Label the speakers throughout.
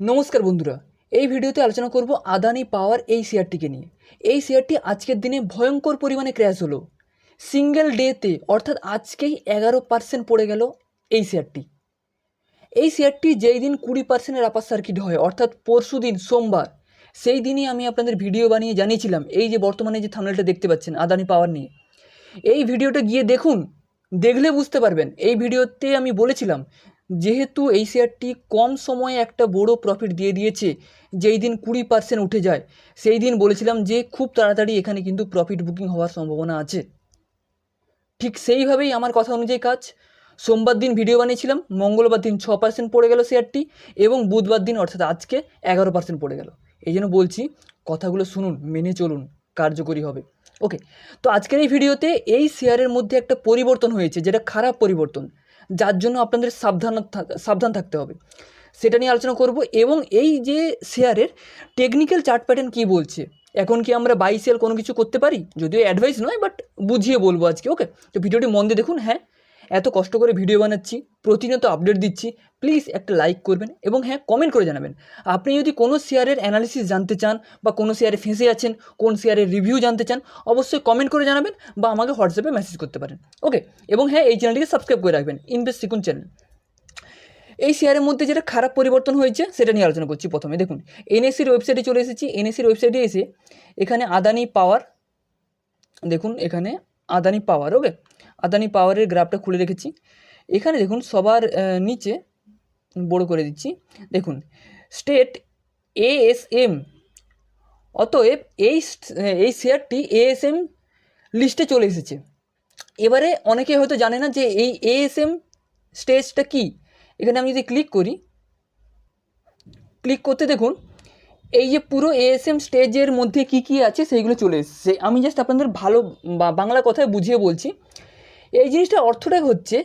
Speaker 1: নমস্কার বন্ধুরা, এই ভিডিওতে আলোচনা করব আদানি পাওয়ার এই শেয়ারটিকে নিয়ে। এই শেয়ারটি আজকের দিনে ভয়ঙ্কর পরিমাণে ক্র্যাশ হলো। সিঙ্গেল ডেতে অর্থাৎ আজকেই এগারো পার্সেন্ট পড়ে গেল এই শেয়ারটি। এই শেয়ারটি যেই দিন কুড়ি পার্সেন্টের আপার সার্কিট হয়, অর্থাৎ পরশু দিন, সোমবার, সেই দিনই আমি আপনাদের ভিডিও বানিয়ে জানিয়েছিলাম, এই যে বর্তমানে যে থামনেলটা দেখতে পাচ্ছেন, আদানি পাওয়ার নিয়ে। এই ভিডিওটা গিয়ে দেখুন, দেখলে বুঝতে পারবেন। এই ভিডিওতে আমি বলেছিলাম যেহেতু এই শেয়ারটি কম সময়ে একটা বড় প্রফিট দিয়ে দিয়েছে, যেই দিন কুড়ি পার্সেন্ট উঠে যায়, সেই দিন বলেছিলাম যে খুব তাড়াতাড়ি এখানে কিন্তু প্রফিট বুকিং হওয়ার সম্ভাবনা আছে। ঠিক সেইভাবেই আমার কথা অনুযায়ী কাজ, সোমবার দিন ভিডিও বানিয়েছিলাম, মঙ্গলবার দিন ছ পার্সেন্ট পড়ে গেল শেয়ারটি এবং বুধবার দিন অর্থাৎ আজকে এগারো পার্সেন্ট পড়ে গেল। এই জন্য বলছি, কথাগুলো শুনুন, মেনে চলুন, কার্যকরী হবে। ওকে তো আজকের এই ভিডিওতে এই শেয়ারের মধ্যে একটা পরিবর্তন হয়েছে, যেটা খারাপ পরিবর্তন। যার জন্য আপনাদের সাবধান সাবধান থাকতে হবে। সেটা নিয়ে আলোচনা করব এবং এই যে শেয়ারের টেকনিক্যাল চার্ট প্যাটার্ন কী বলছে? এখন কি আমরা বাই সেল কোনো কিছু করতে পারি? যদিও অ্যাডভাইস নয় বাট বুঝিয়ে বলব আজকে ওকে তো ভিডিওটি মন দিয়ে দেখুন হ্যাঁ? এত কষ্ট করে ভিডিও বানাচ্ছি, প্রতিনিয়ত আপডেট দিচ্ছি প্লিজ একটা লাইক করবেন এবং হ্যাঁ কমেন্ট করে জানাবেন। আপনি যদি কোনো শেয়ারের অ্যানালিসিস জানতে চান বা কোনো শেয়ারে ফেঁসে আছেন, কোন শেয়ারের রিভিউ জানতে চান, অবশ্যই কমেন্ট করে জানাবেন বা আমাকে হোয়াটসঅ্যাপে মেসেজ করতে পারেন। ওকে এবং হ্যাঁ এই চ্যানেলটিকে সাবস্ক্রাইব করে রাখবেন ইনভেস্ট সিকুন চ্যানেল এই শেয়ারের মধ্যে যেটা খারাপ পরিবর্তন হয়েছে, সেটা নিয়ে আলোচনা করছি প্রথমে। দেখুন এনএসির ওয়েবসাইটে চলে এসেছি। এনএসির ওয়েবসাইটে এসে এখানে আদানি পাওয়ার দেখুন, এখানে আদানি পাওয়ার ওকে আদানি পাওয়ারের গ্রাফটা খুলে রেখেছি। এখানে দেখুন সবার নিচে বড় করে দিচ্ছি। দেখুন স্টেট এএসএম অতএব এই এই শেয়ারটি এএসএম লিস্টে চলে এসেছে। এবারে অনেকে হয়তো জানে না যে এই এএসএম স্টেজটা কি। এখানে আমি যদি ক্লিক করি ক্লিক করতে দেখুন, এই যে পুরো এএসএম স্টেজের মধ্যে কি কি আছে, সেইগুলো চলে এসেছে। আমি জাস্ট আপনাদের ভালো বাংলা কথায় বুঝিয়ে বলছি। এই জিনিসটার অর্থটা হচ্ছে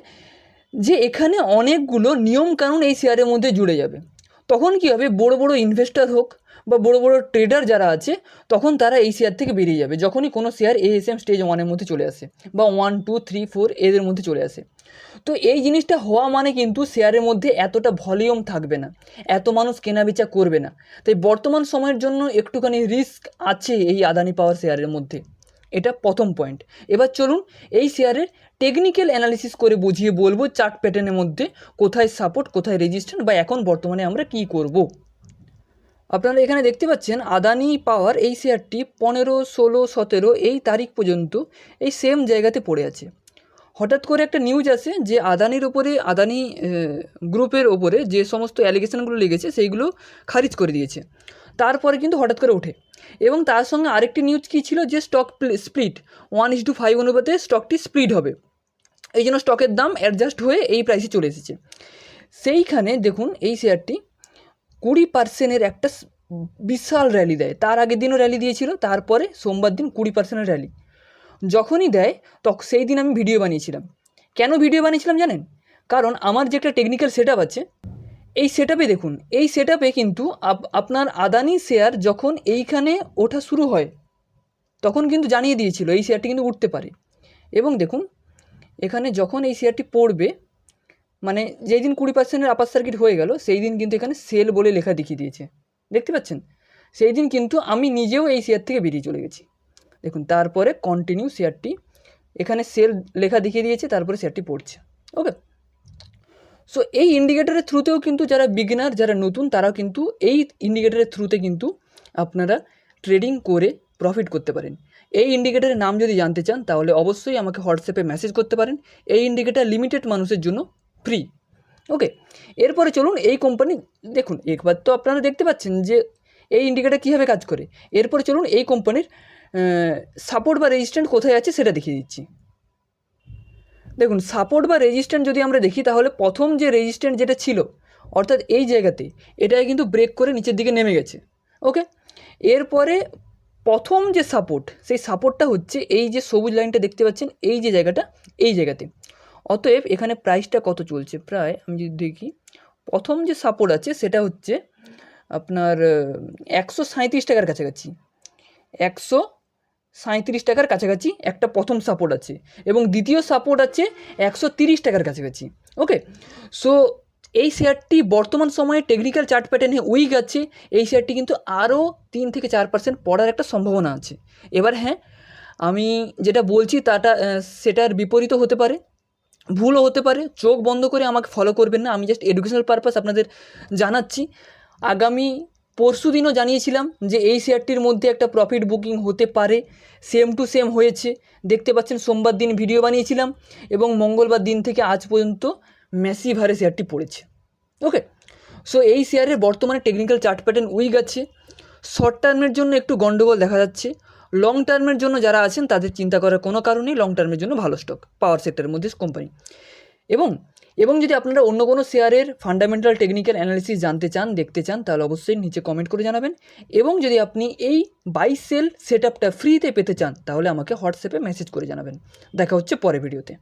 Speaker 1: যে এখানে অনেকগুলো নিয়মকানুন এই শেয়ারের মধ্যে জুড়ে যাবে। তখন কী হবে? বড় বড় ইনভেস্টর হোক বা বড় বড় ট্রেডার যারা আছে, তখন তারা এই শেয়ার থেকে বেরিয়ে যাবে। যখনই কোনো শেয়ার এএসএম স্টেজ ওয়ানের মধ্যে চলে আসে বা ওয়ান টু থ্রি ফোর এদের মধ্যে চলে আসে। তো এই জিনিসটা হওয়া মানে কিন্তু শেয়ারের মধ্যে এতটা ভলিউম থাকবে না, এত মানুষ কেনাবেচা করবে না। তাই বর্তমান সময়ের জন্য একটুখানি রিস্ক আছে এই আদানি পাওয়ার শেয়ারের মধ্যে। এটা প্রথম পয়েন্ট এবার চলুন এই শেয়ারের টেকনিক্যাল অ্যানালিসিস করে বুঝিয়ে বলব চার্ট প্যাটার্নের মধ্যে কোথায় সাপোর্ট, কোথায় রেজিস্ট্যান্ট বা এখন বর্তমানে আমরা কি করব। আপনারা এখানে দেখতে পাচ্ছেন আদানি পাওয়ার এই শেয়ারটি পনেরো, ষোলো, সতেরো এই তারিখ পর্যন্ত এই সেম জায়গাতে পড়ে আছে। হঠাৎ করে একটা নিউজ আসে যে আদানির ওপরে, আদানি গ্রুপের ওপরে যে সমস্ত অ্যালিগেশনগুলো লেগেছে সেইগুলো খারিজ করে দিয়েছে। তারপরে কিন্তু হঠাৎ করে ওঠে। এবং তার সঙ্গে আরেকটি নিউজ কী ছিল যে stock split one is to five অনুপাতে স্টকটি স্প্লিট হবে। এই জন্য স্টকের দাম অ্যাডজাস্ট হয়ে এই প্রাইসে চলে এসেছে। সেইখানে দেখুন এই শেয়ারটি কুড়ি পার্সেন্টের একটা বিশাল র্যালি দেয়। তার আগের দিনও র্যালি দিয়েছিল, তারপরে সোমবার দিন কুড়ি পার্সেন্টের র্যালি যখনই দেয় তখন সেই দিন আমি ভিডিও বানিয়েছিলাম। কেন ভিডিও বানিয়েছিলাম জানেন? কারণ আমার যে একটা টেকনিক্যাল সেট আছে, এই সেট দেখুন, এই সেট কিন্তু আপ- আপনার আদানি শেয়ার যখন এইখানে ওঠা শুরু হয়, তখন কিন্তু জানিয়ে দিয়েছিল, এই শেয়ারটি কিন্তু উঠতে পারে। এবং দেখুন এখানে যখন এই শেয়ারটি পড়বে মানে যেই দিন কুড়ি পার্সেন্টের আপার সার্কিট হয়ে গেল সেই দিন কিন্তু এখানে সেল বলে লেখা দেখিয়ে দিয়েছে। দেখতে পাচ্ছেন? সেই দিন কিন্তু আমি নিজেও এই শেয়ার থেকে বেরিয়ে চলে গেছি। দেখুন, তারপরে কন্টিনিউ শেয়ারটি এখানে সেল লেখা দেখিয়ে দিয়েছে, তারপরে শেয়ারটি পড়ছে। ওকে সো এই ইন্ডিকেটারের থ্রুতেও কিন্তু যারা বিগিনার যারা নতুন, তারাও কিন্তু এই ইন্ডিকেটারের থ্রুতে কিন্তু আপনারা ট্রেডিং করে প্রফিট করতে পারেন। এই ইন্ডিকেটারের নাম যদি জানতে চান, তাহলে অবশ্যই আমাকে হোয়াটসঅ্যাপে মেসেজ করতে পারেন। এই ইন্ডিকেটার লিমিটেড মানুষের জন্য ফ্রি ওকে এরপরে চলুন এই কোম্পানি দেখুন, একবার তো আপনারা দেখতে পাচ্ছেন যে এই ইন্ডিকেটার কীভাবে কাজ করে। এরপরে চলুন এই কোম্পানির সাপোর্ট বা রেজিস্ট্যান্ট কোথায় আছে সেটা দেখিয়ে দিচ্ছি। দেখুন সাপোর্ট বা রেজিস্ট্যান্ট যদি আমরা দেখি, তাহলে প্রথম যে রেজিস্ট্যান্ট যেটা ছিল, অর্থাৎ এই জায়গাতে এটাই কিন্তু ব্রেক করে নিচের দিকে নেমে গেছে। ওকে এরপরে প্রথম যে সাপোর্ট সেই সাপোর্টটা হচ্ছে এই যে সবুজ লাইনটা দেখতে পাচ্ছেন, এই যে জায়গাটা, এই জায়গাতে। অতএব এখানে প্রাইসটা কত চলছে? প্রায় আমি যদি দেখি, প্রথম যে সাপোর্ট আছে, সেটা হচ্ছে আপনার একশো সাঁইত্রিশ টাকার কাছাকাছি। একশো সাঁইত্রিশ টাকার কাছাকাছি একটা প্রথম সাপোর্ট আছে এবং দ্বিতীয় সাপোর্ট আছে একশো তিরিশ টাকার কাছাকাছি। ওকে সো এই শেয়ারটি বর্তমান সময়ে টেকনিক্যাল চার্ট প্যাটার্নে উইক আছে এই শেয়ারটি কিন্তু আরও তিন থেকে চার পার্সেন্ট পড়ার একটা সম্ভাবনা আছে। এবার হ্যাঁ আমি যেটা বলছি তাটা সেটার বিপরীত হতে পারে, ভুলও হতে পারে। চোখ বন্ধ করে আমাকে ফলো করবেন না, আমি জাস্ট এডুকেশনাল পারপাস আপনাদের জানাচ্ছি। আগামী পরশু দিনও জানিয়েছিলাম যে এই শেয়ারটির মধ্যে একটা প্রফিট বুকিং হতে পারে। সেম টু সেম হয়েছে। দেখতে পাচ্ছেন সোমবার দিন ভিডিও বানিয়েছিলাম এবং মঙ্গলবার দিন থেকে আজ পর্যন্ত ম্যাসিভ হারে শেয়ারটি পড়েছে। ওকে সো এই শেয়ারের বর্তমানে টেকনিক্যাল চার্ট প্যাটার্ন উইক আছে। শর্ট টার্মের জন্য একটু গন্ডগোল দেখা যাচ্ছে। লং টার্মের জন্য যারা আছেন, তাদের চিন্তা করার কোনো কারণেই লং টার্মের জন্য ভালো স্টক পাওয়ার সেক্টরের মধ্যে কোম্পানি এবং এবং যদি আপনারা অন্য কোনো শেয়ারের ফান্ডামেন্টাল টেকনিক্যাল অ্যানালিসিস জানতে চান, দেখতে চান, তাহলে অবশ্যই নিচে কমেন্ট করে জানাবেন। এবং যদি আপনি এই বাই সেল সেট আপটা ফ্রিতে পেতে চান, তাহলে আমাকে হোয়াটসঅ্যাপে মেসেজ করে জানাবেন। দেখা হচ্ছে পরে ভিডিওতে